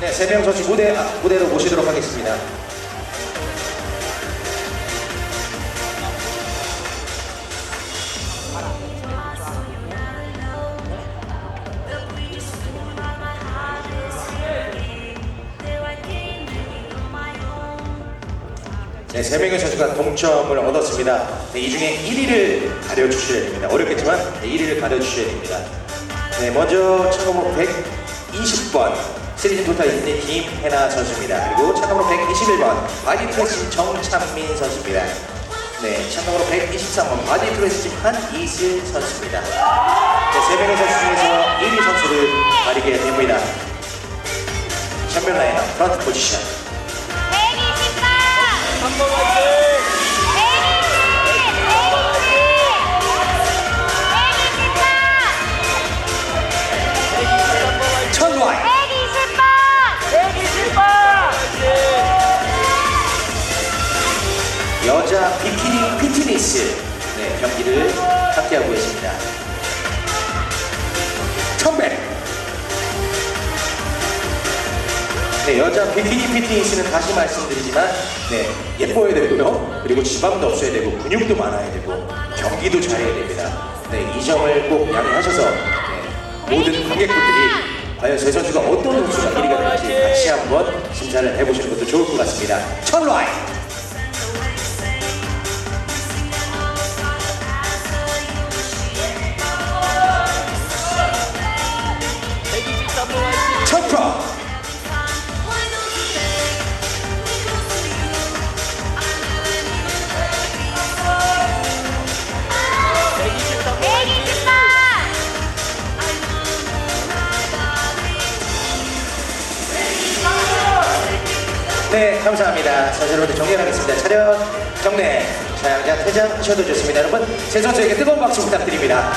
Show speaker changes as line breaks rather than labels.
네, 세명 선수 무대, 아, 무대로 모시도록 하겠습니다. 네, 세 명의 선수가 동점을 얻었습니다. 네, 이 중에 1위를 가려주셔야 됩니다. 어렵겠지만 네, 1위를 가려주셔야 됩니다. 네, 먼저 참가번호 120번 시리즈 토탈 1위 김혜나 선수입니다. 그리고 참가번호 121번 바디 트레싱 정찬민 선수입니다. 네, 참가번호 123번 바디 트레싱 한이슬 선수입니다. 네, 세 명의 선수 중에서 1위 선수를 가리게 됩니다. 챔피언 라인업 프런트 포지션
120번!
한번 화이팅! 120번!
여자 비키니 피트니스 네, 경기를 함께하고 계십니다. 천백 네, 여자 비키니 피트니스는 다시 말씀드리지만 네, 예뻐야 되고요. 그리고 지방도 없어야 되고 근육도 많아야 되고 경기도 잘해야 됩니다. 네, 이 점을 꼭 양해하셔서 네, 모든 관객분들이 과연 제 선수가 어떤 선수가 1위가 될지 같이 한번 심사를 해보시는 것도 좋을 것 같습니다. 천라인 네, 감사합니다. 자, 여러분들 정리하겠습니다. 차렷, 정례, 자, 자, 퇴장하셔도 좋습니다. 여러분, 제 선수에게 뜨거운 박수 부탁드립니다.